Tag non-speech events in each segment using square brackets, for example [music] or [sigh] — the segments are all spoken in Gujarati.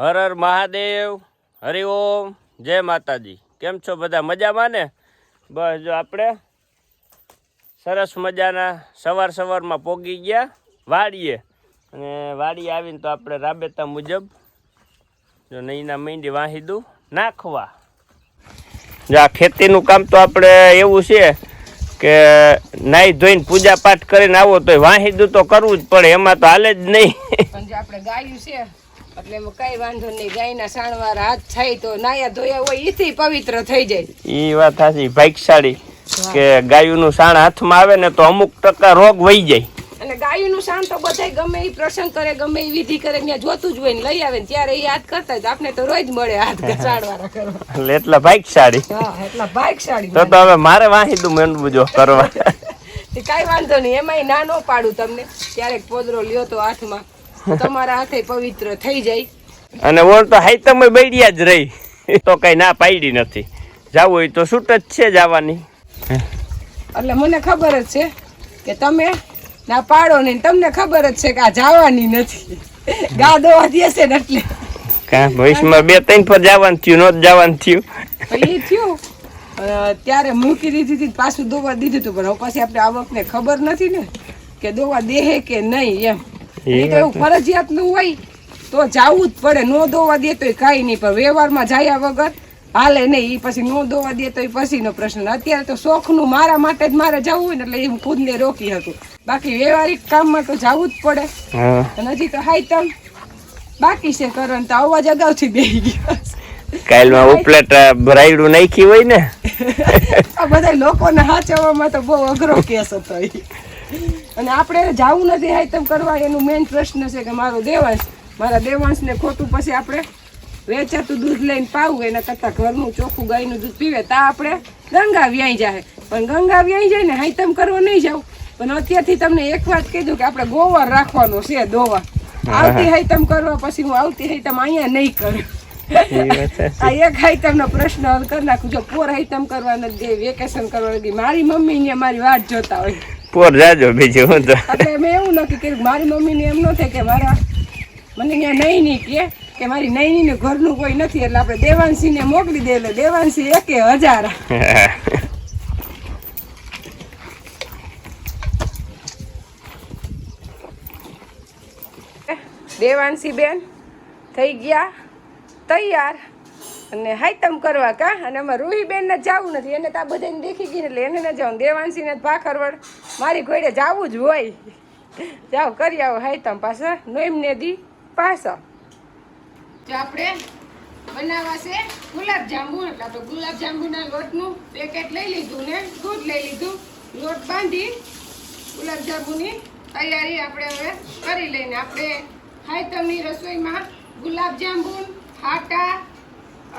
હર હર મહાદેવ હરિઓમ જય માતાજી. કેમ છો બધા? મજામાં ને? બસ જો આપણે સરસ મજાના સવાર સવારમાં પોગી ગયા, વાડીએ. અને વાડીએ આવીને તો આપણે રાબેતા મુજબ જો નહીંના મીંડી વાહીદું નાખવા. જો આ ખેતીનું કામ તો આપણે એવું છે કે નાહી ધોઈને પૂજા પાઠ કરીને આવો તો વાહીદું તો કરવું જ પડે, એમાં તો હાલે જ નહીં. આપણે ગાયું છે એટલે કઈ વાંધો નહીં. ગાયના સાણવાર હાથ થાય તો નાયા ધોયા હોય ઈથી પવિત્ર થઈ જાય. ઈ વાત સાચી. ભાઈકશાળી. કે ગાયનું સાણ હાથમાં આવે ને તો અમુક ટકા રોગ વહી જાય. અને ગાયનું સાણ તો બધાય ગમે એ પ્રસંગ કરે ગમે એ વિધિ કરે ત્યાં જોતું જ હોય ને લઈ આવે ને ત્યારે એ યાદ કરતા જ આપણે તો રોજ મળે હાથ સાણવાળા કરવા. એટલે એટલા ભાઈકશાળી. હા એટલા ભાઈકશાળી તો તો હવે મારે વાહીદું મેંડવું જો કરવા. [laughs] કઈ વાંધો નહીં એમાંય ના નો પાડું તમને. ક્યારેક પોદરો લ્યો તો હાથમાં. તમારા હાથે પવિત્ર થઈ જાય. અને ઓર તો હાઈતમ બેડિયા જ રહી. તો કઈ ના પાડી નથી. જાવું હોય તો છૂટ જ છે જવાની. એટલે મને ખબર જ છે કે તમે ના પાડો નહીં તમને ખબર જ છે કે આ જવાની નથી. ગા દોવા દેશે ને એટલે. કા? ભવિષ્યમાં બે ત્રણ પર જવાનું થયું નો જવાનું થયું. એ થયું. ત્યારે મૂકી દીધી હતી પાછું દોવા દીધું હતું પણ હવે પછી આપણે આવકને ખબર નથી ને કે દોવા દેહે કે નહીં એમ. ફરજિયાતનું હોય તો જાવું જ પડે. નો દોવા દે તો કાંઈ નહીં. પણ વ્યવહારમાં જાયા વગર હાલે નહીં. એ પછી નો દોવા દે તો પછીનો પ્રશ્ન. અત્યારે તો શોખનું મારા માટે જ મારે જવું હોય ને એટલે હું ખુદને રોકી હતું બાકી વ્યવહારિક કામમાં તો જવું જ પડે. હજી તો હાઈ તમ બાકી છે કરણ તો અવાજ અગાઉથી બેસી ગયો કાલમાં ઉપલેટ ભરાયડું નાખી હોય ને? [laughs] આ બધા લોકોને હાચવવામાં તો બહુ અઘરો કેસ હતો. અને આપણે જાવું નથી હાઈતમ કરવા એનું મેઇન પ્રશ્ન છે કે મારો દેવાંશ મારા દેવાંશને ખોટું પછી આપણે વેચાતું દૂધ લઈને પાવું એના કરતાં ઘરનું ચોખ્ખું ગાયનું દૂધ પીવે તા આપણે ગંગા વ્યાઈ જાય. પણ ગંગા વ્યાઈ જાય ને હાઈતમ કરવા નહીં જાવ પણ અત્યારથી તમને એક વાત કીધું કે આપણે ગોવાર રાખવાનો છે દોવા. આવતી હાઈતમ કરવા પછી હું આવતી હાઈતમ અહીંયા નહીં કરું. આ એક હાઈતમનો પ્રશ્ન હલ કરી નાખું. જો પોર હાઈતમ કરવા નથી ગઈ વેકેશન કરવા નથી મારી મમ્મી ને મારી વાત જોતા હોય. પોર જાજો બીજું હું તો. એટલે મેં એવું નક્કી કર્યું મારી મમ્મીને એમ ન થાય કે મારા મને અહીંયા નહીં નહીં કે કે મારી નૈની ને ઘરનું કોઈ નથી એટલે આપણે દેવાંશીને મોકલી દે એટલે દેવાંશી એકે હજાર. દેવાંશી બેન થઈ ગયા તૈયાર. અને હાઈતમ કરવા કા? અને અમારે રૂહીબેન ને જવું નથી. એને તો આ બધાને દેખી ગઈ એટલે એને ન જવું દેવાંશી ને ભાખરવડ. મારી ઘોડે જવું જ હોય. જાઓ કરી આવો હાઈતમ પાછા. નોઈમને દી પાછા. જો આપણે બનાવવા છે ગુલાબ જાંબુ. એટલે આપણે ગુલાબ જાંબુના લોટનું પેકેટ લઈ લીધું ને, દૂધ લઈ લીધું. લોટ બાંધી ગુલાબ જાંબુની તૈયારી આપણે હવે કરી લઈને આપણે હાયતમની રસોઈમાં ગુલાબ જાંબુ, હાટા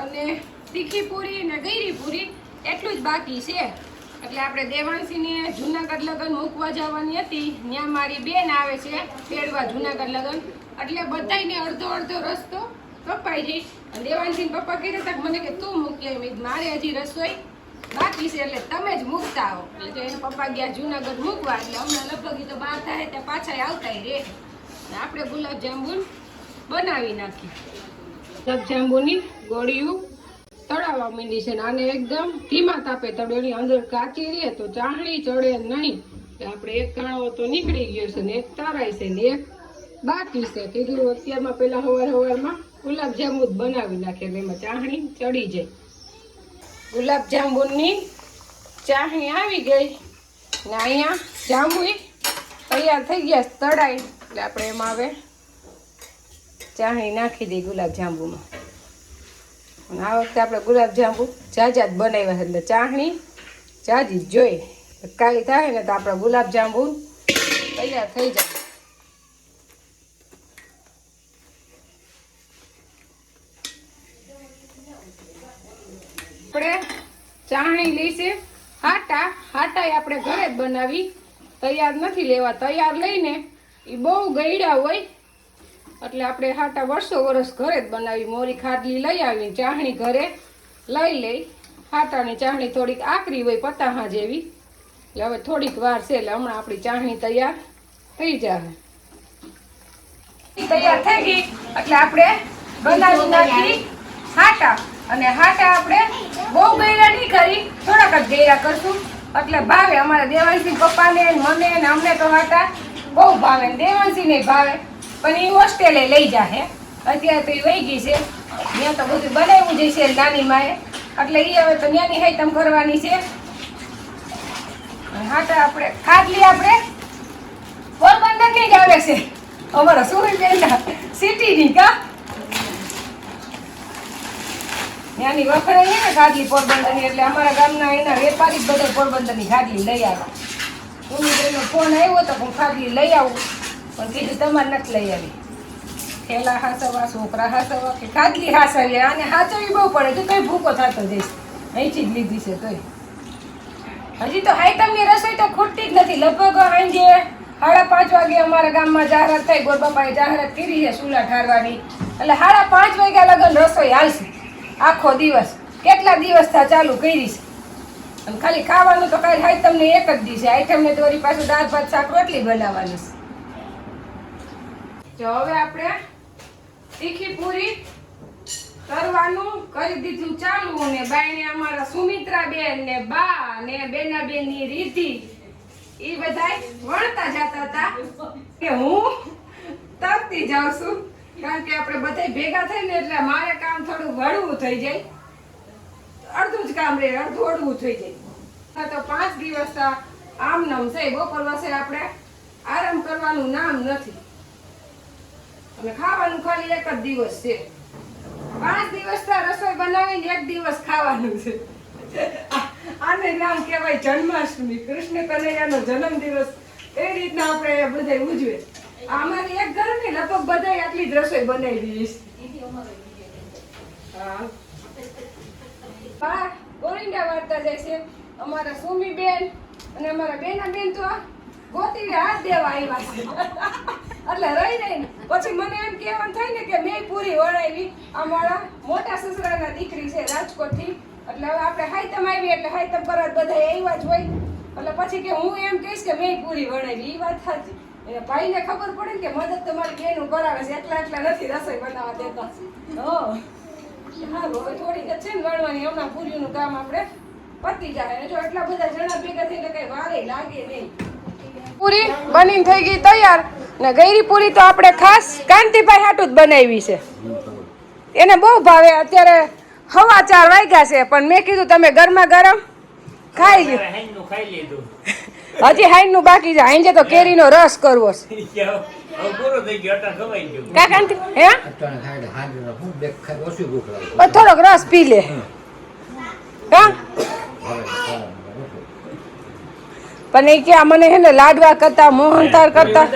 અને તીખી પૂરી અને ગઈરી પૂરી. એટલું જ બાકી છે. એટલે આપણે દેવાંશીને જુનાગઢ લગન મૂકવા જવાની હતી. ત્યાં મારી બેન આવે છે, તેડવા જુનાગઢ લગ્ન. એટલે બધાયને અડધો અડધો રસ્તો કપાઈ જઈ અને દેવાંશીને પપ્પા કહેતા હતા મને કે તું મૂકી આવી. મારે હજી રસોઈ બાકી છે, એટલે તમે જ મૂકતા આવો. એટલે એના પપ્પા ગયા જુનાગઢ મૂકવા. એટલે હમણાં લગભગ તો બહાર થાય, ત્યાં પાછા આવતા રે. આપણે ગુલાબ જાંબુ બનાવી નાખી. ગુલાબજાંબુની ગોળિયું તળાવવા માંડી છે આને એકદમ ધીમા તાપે તળો એની અંદર કાચી રહે તો ચાહણી ચડે નહીં. આપણે એક કાણો તો નીકળી ગયો છે ને એક તારાય છે ને એક બાકી છે. કીધું અત્યારમાં પેલા હવાર હવારમાં ગુલાબ જાંબુ જ બનાવી નાખે એમાં ચાહણી ચડી જાય. ગુલાબ જાંબુની ચાહણી આવી ગઈ ને અહીંયા જાંબુ તૈયાર થઈ ગયા તળાઈ એટલે આપણે એમાં હવે ચાહણી નાખી દઈ ગુલાબ જાંબુમાં અને આ વખતે આપણે ગુલાબજાંબુ જાજા જ બનાવ્યા છે. એટલે ચાહણી, જાજી જ જોઈ. કાલી થાય ને તો આપણા ગુલાબજાંબુ તૈયાર થઈ જાય. આપણે ચાહણી લઈશે હાટા હાટા આપણે ઘરે જ બનાવી. તૈયાર નથી લેવા. તૈયાર લઈને એ બહુ ગયડા હોય એટલે આપણે હાટા વર્ષો વર્ષ ઘરે જ બનાવી, મોરી ખાદલી લઈ આવી ચાહણી ઘરે લઈ લઈ, હાટાની ચાહણી થોડીક આકરી હોય પતાહા જેવી. એટલે હવે થોડીક વાર છે, એટલે હમણાં આપણી ચાહણી તૈયાર થઈ જાય તૈયાર થઈ ગઈ, એટલે આપણે બનાવી નાખી હાટા. અને હાટા આપણે બહુ ગયરા નહીં કરી, થોડાક જ ગયરા કરશું. એટલે ભાવે અમારા દેવાંશી પપ્પાને ને મને ને અમને તો હાટા બહુ ભાવે ને દેવાંશીને ભાવે. પણ એ હોસ્ટેલે લઈ જાહે. અત્યારે તો એ વહી ગઈ છે. ત્યાં તો બધું બનાવ્યું જ છે નાની માએ. એટલે એ હવે તો ત્યાંની હાઈટમ કરવાની છે. હા તો આપણે ખાટલી આપણે. પોરબંદરની જ આવે છે. અમારા સુરજબેનના સિટીની કા? ત્યાંની વખણાઈ છે ને ખાટલી પોરબંદરની, એટલે અમારા ગામના એના વેપારી જ બધા પોરબંદરની ખાટલી લઈ આવ્યા એનો ફોન આવ્યો તો હું ખાટલી લઈ આવું. પણ કીધું, તમારે નથી લઈ આવી. થેલા હાસવા, છોકરા હાસવા, કે ખાટલી હાસવી આને હાચવી બહુ પડે, તો કઈ ભૂકો થતો જઈશ. અહીંથી જ લીધી છે તોય. હજી તો હાઈટમની રસોઈ તો ખૂટતી જ નથી. લગભગ સાંજે સાડા પાંચ વાગે અમારા ગામમાં જાહેરાત થઈ, ગોરબાપાએ જાહેરાત કરી છે સુલા ઠારવાની. એટલે સાડા પાંચ વાગ્યા લગન રસોઈ હાલશે. આખો દિવસ. કેટલા દિવસ થા ચાલુ કરી છે? અને ખાલી ખાવાનું તો કાંઈ હાઈટમને એક જ દિવસે. આઈટમને તો પાછું દાળ, ભાત, શાક, રોટલી બનાવવાની છે. જો હવે આપણે તીખી પૂરી કરવાનું કરી દીધું ચાલુ ને બાઈને અમારા સુમિત્રા બેન ને બા ને બેના બેનની રીતિ એ બધાય વણતા જતા હતા કે હું તરતી જાઉં છું. કારણ કે આપણે બધા ભેગા થઈને એટલે મારે કામ થોડું વળવું થઈ જાય. અડધું જ કામ રહે, અડધું અડવું થઈ જાય. તો પાંચ દિવસ આમ નામ છે, બપોર વસે આપણે આરામ કરવાનું નામ નથી. અને ખાવાનું ખાલી એક જ દિવસ છે. પાંચ દિવસ તો રસોઈ બનાવીને એક દિવસ ખાવાનું છે. આને નામ કહેવાય જન્માષ્ટમી. કૃષ્ણ કનૈયાનો જન્મ દિવસ એ રીતના આપણે બધા ઉજવે. અમારી એક ઘરની લગભગ બધા આટલી જ રસોઈ બનાવી હા. બા ગોરિંડા વાર્તા જાય છે. અમારા સુમી બેન અને અમારા બેના બેન તો ગોતીને હાથ દેવા આવ્યા છે. એટલે રહી રહી પછી મને એમ કહેવાનું થાય ને કે મેં પૂરી વળાવી અમારા મોટા સસરાના દીકરી છે, રાજકોટથી. એટલે હવે આપણે હાઈતમ આવી એટલે હાઈતમ કરવા બધા આવ્યા જ હોય. એટલે પછી કે હું એમ કહીશ કે મેં પૂરી વળાવી એ વાત સાચી. એટલે ભાઈને ખબર પડે ને કે મદદ તમારી મારી બેનું કરાવે છે, એટલા એટલા નથી રસોઈ બનાવવા દેતા. હા. હવે થોડીક છે ને વણવાની હમણાં પૂરીનું કામ આપણે પતી જાય. જો એટલા બધા જણા ભેગા થઈને કઈ વારે લાગે નહીં. પૂરી બનીને થઈ ગઈ તૈયાર. ને ગૈરી પૂરી તો આપણે ખાસ કાંતિભાઈ હાટું જ બનાવી છે. એને બહુ ભાવે. અત્યારે હવા ચાર વાગ્યા છે પણ મેં કીધું તમે ગરમા ગરમ ખાઈ ગયું લીધું હજી હાઈનનું બાકી છે. હાઈજે તો કેરીનો રસ કરવો છે. હવે પૂરું થઈ ગયું અટા ખવાઈ ગયું કા કાંતિ હે થોડોક રસ પી લે. હા હવે ખાવાનું ઓછું. પણ એ કે મને હે ને લાડવા કરતા મોહનતાર કરતા.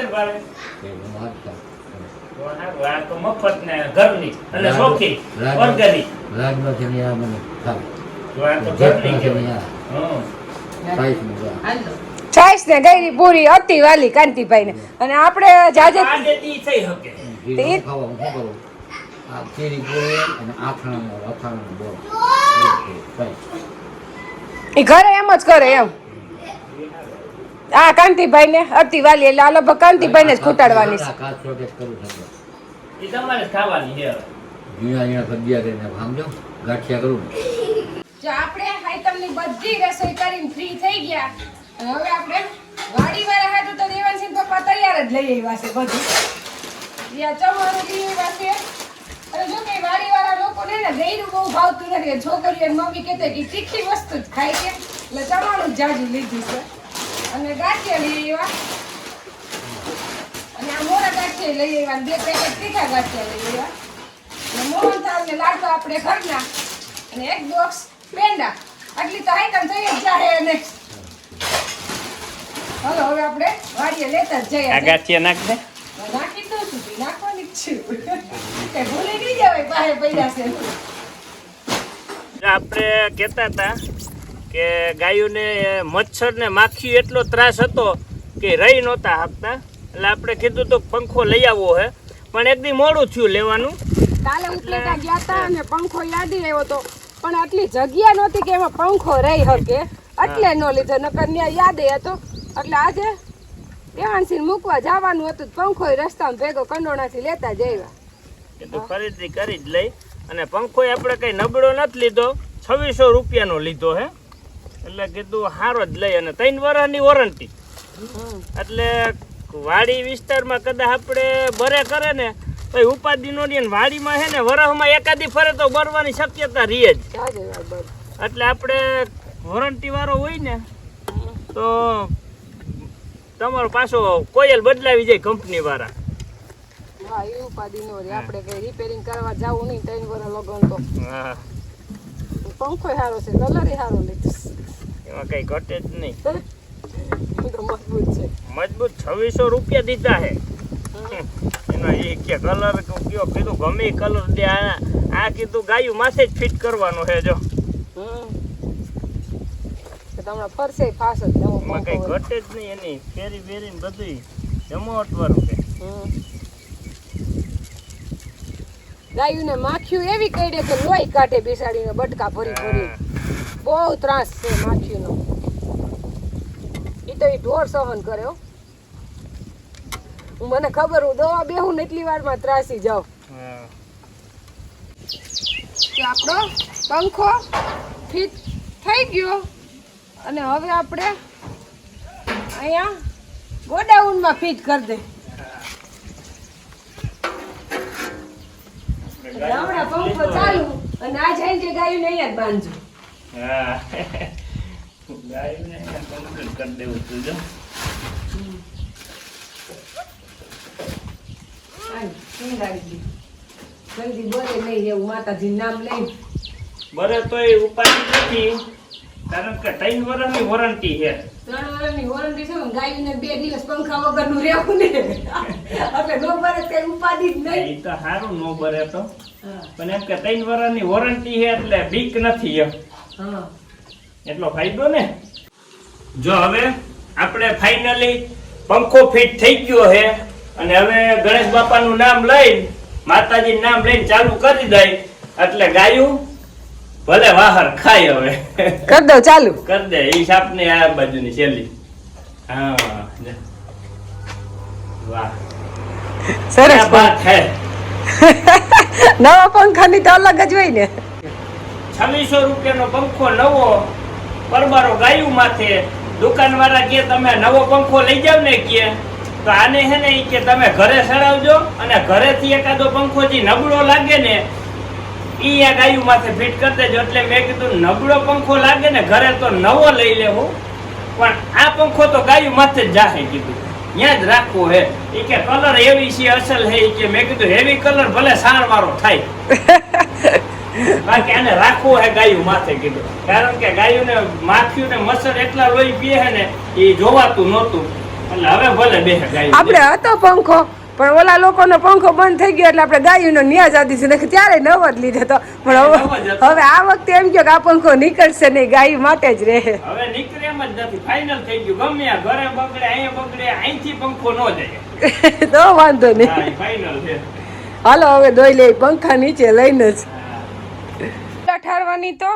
મફત ને ગઈરી પૂરી અતિ વાલી કાંતિભાઈ ને અને આપણે જાજે ઘરે એમ જ કરે એમ. આ કાંતિભાઈ ને અતિ વાલી એટલે આલો કાંતિભાઈ ને જ ખૂટાડવાની છે. આ કાચ ચોટેક કરું છું. એ તમારે ખાવાની છે ઝીણા ઝીણા ભજીયા કરીને ભાંગજો ગાંઠિયા કરું જો આપણે આઈટમની બધી રસોઈ કરીને ફ્રી થઈ ગયા. હવે આપણે વાડી વાળા હાટું તો દેવાનસિંહ પપ્પા તૈયાર જ લઈ આવ્યા છે બધું. યા ચવાણું લઈ આવ્યા છે. અને જો કે વાડી લોકોને ને ગઈરું બહુ ભાવતું નથી. છોકરીઓ મમ્મી કહેते કે તીખી વસ્તુ જ ખાય છે. એટલે જ જાજુ લીધું છે. અને ગાંઠિયા લઈ આવ્યા. અને આ મોરા ગાંઠિયા લઈ આવ્યા બે પેકેટ તીખા ગાંઠિયા લઈ આવ્યા. અને મોહનથાળ ને લાડવા આપણે ઘરના. અને એક બોક્સ પેંડા. આટલી તો આઈટમ થઈ જ જાય અને. હલો હવે આપણે વાડીએ લેતા જ જઈએ. ગાંઠિયા નાખ દે. નાખી દઉં છું? નાખવાની જ છું. કે ભૂલી નહીં જવાય પાસે પૈસા છે. આપણે કહેતા હતા કે ગાયોને મચ્છર ને માખી એટલો ત્રાસ હતો કે રહી નહોતા આપતા એટલે આપણે કીધું તો પંખો લઈ આવવો હે. પણ એક દી મોડું થયું લેવાનું. કાલે ઉપલેટા ગયા હતા અને પંખો યાદી આવ્યો તો. પણ આટલી જગ્યા નહોતી કે એમાં પંખો રહી શકે એટલે ન લીધો નકર ત્યાં યાદે હતો. એટલે આજે દેવાનસિંહ મૂકવા જવાનું હતું. તો પંખો રસ્તામાં ભેગો કંડોણાથી લેતા જઈવા આવ્યા. કીધું ખરીદી કરી જ લઈ. અને પંખો આપણે કઈ નબળો નથી લીધો. છવ્વીસો રૂપિયાનો લીધો હે. એટલે કીધું સારો જ લઈ અને ત્રણ વર્ષની વોરંટી એટલે વાડી વિસ્તારમાં કદાચ આપણે બરે કરે ને તો ઉપાધિનો વાડીમાં છે ને વરસમાં એકાદી ફરે તો બરવાની શક્યતા રહે જ. એટલે આપણે વોરંટી વાળો હોય ને તો તમારો પાછો કોયલ બદલાવી જાય કંપની વાળા. હા એ ઉપાધિ નો રે આપણે કઈ રિપેરિંગ કરવા જાવું નહીં ત્રણ વર્ષ લગન તો. હા. પંખો સારો છે કલર સારો લીધો એમાં કઈ ઘટે જ નહીં. મજબૂત છે. મજબૂત છવ્વીસો રૂપિયા દીધા હે. એનો એ કે કલર કયો? કીધું ગમે કલર દે. આ આ કીધું ગાયું માથે જ ફિટ કરવાનું છે જો. તમને ફરશે ફાસ જ એમાં કઈ ઘટે જ નહીં એની. ફેરી ફેરીને બધું જમાવટ વાળું હમ. ગાયુંને માખ્યું એવી કઈડે કે લોહી કાઢે બેસાડીને બટકા ભરી ભરી. બહુ ત્રાસ છે માછીનો. એ તો એ ઢોર સહન કર્યો હું. મને ખબર હું દવા બેહું ને એટલી વારમાં ત્રાસી જાઉં. આપણો પંખો ફિટ થઈ ગયો. અને હવે આપણે અહીંયા ગોડાઉનમાં ફિટ કરી દે. હમણાં પંખો ચાલુ, અને આ જઈને જે ગાયું અહીંયા જ બાંધજો. હા. ગાયને કમ્પ્લીટ કરી દેવું તું જો. હાલ, સીંગાડી દે જલ્દી બોલે નહીં એવું માતાજીનું નામ લઈને બરે તો એ ઉપાધિ નથી કારણ કે ત્રણ વર્ષની વોરંટી છે. ત્રણ વર્ષની વોરંટી છે બે દિવસ પંખા વગરનું રહેવું ને એટલે નો બરે કઈ ઉપાધિ જ નહીં. એ તો સારું નો બરે તો. પણ એમ કે ત્રણ વર્ષની વોરંટી છે એટલે બીક નથી એમ. એટલો ફાયદો ને? જો હવે આપણે ફાઈનલી પંખો ફિટ થઈ ગયો છે અને હવે ગણેશ બાપાનું નામ લઈને માતાજી નામ લઈને ચાલુ કરી દઈ એટલે ગાયું ભલે વાહર ખાય હવે. કર દે ચાલુ. કર દે એ સાપની આ બાજુની છેલ્લી. હા વાહ. સરસ વાત હે? [laughs] નવા પંખાની તો અલગ જ હોય ને. છવ્વીસો રૂપિયાનો પંખો નવો પરબારો ગાયું માથે, દુકાનવાળા કે તમે નવો પંખો લઈ જાવ ને કે, તો આને હે ને કે તમે ઘરે સડાવજો અને ઘરેથી એકાદો પંખો જે નબળો લાગે ને, ઈ આ ગાયું માથે ફિટ કરી દેજો. એટલે મેં કીધું, નબળો પંખો લાગે ને ઘરે તો નવો લઈ લેવું, પણ આ પંખો તો ગાયું માથે જ જાહે કીધું. ત્યાં જ રાખવો હે. એ કે કલર એવી છે, અસલ હે કે મેં કીધું હેવી કલર ભલે સાર વાળો થાય. [laughs] બાકી આને રાખવું હે ગાયું માથે કીધું. કારણ કે ગાયું ને માખ્યું ને મચ્છર એટલા લોહી પીએ હે ને એ જોવાતું નહોતું. એટલે હવે ભલે બે ગાયું. આપણે હતો પંખો પણ ઓલા લોકોનો પંખો બંધ થઈ ગયો એટલે આપણે ગાયુંનો ન્યાજ આદી છે ત્યારે નવો જ લીધો હતો. પણ હવે આ વખતે એમ કહો કે આ પંખો નીકળશે નહીં ગાયું માટે જ રહે. હવે નીકળે એમ જ નથી. ફાઇનલ થઈ ગયું. ગમે ઘરે બગડે અહીંયા બગડે અહીંથી પંખો ન જાય. [laughs] તો વાંધો નહીં. ફાઇનલ છે. હાલો હવે દોઈ લે પંખા નીચે લઈને જ. ઠારવાની તો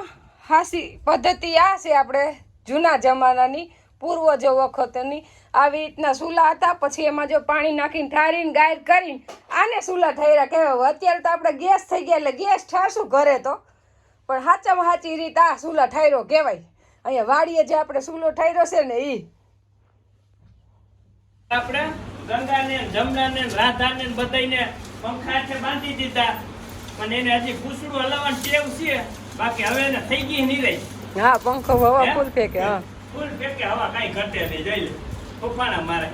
હાસી પદ્ધતિ આ છે આપણે જૂના જમાનાની પૂર્વજો વખતની. આવી રીતના સુલા હતા, પછી એમાં જો પાણી નાખીને ઠારીને, ગાયર કરીને આને સુલા ઠર્યા કહેવાય. અત્યારે તો આપણે ગેસ થઈ ગયા એટલે ગેસ ઠારશું ઘરે તો. પણ સાચામાં સાચી રીત આ સુલા ઠાર્યો કહેવાય. અહીંયા વાડીએ જે આપણે સુલો ઠાર્યો છે ને એ આપણે ગંગાને જમનાને રાધાને બધાને પંખા છે બાંધી દીધા. પણ એને હજી પૂછડું હલાવવાનું ટેવ છે. બાકી હવે એને થઈ ગઈ નહીં રહી. હા પંખો હવા ફૂલ ફેંકે હા. ફૂલ ફેંકે હવા કઈ ઘટે નહીં જઈ લે. ફૂફાણા મારે.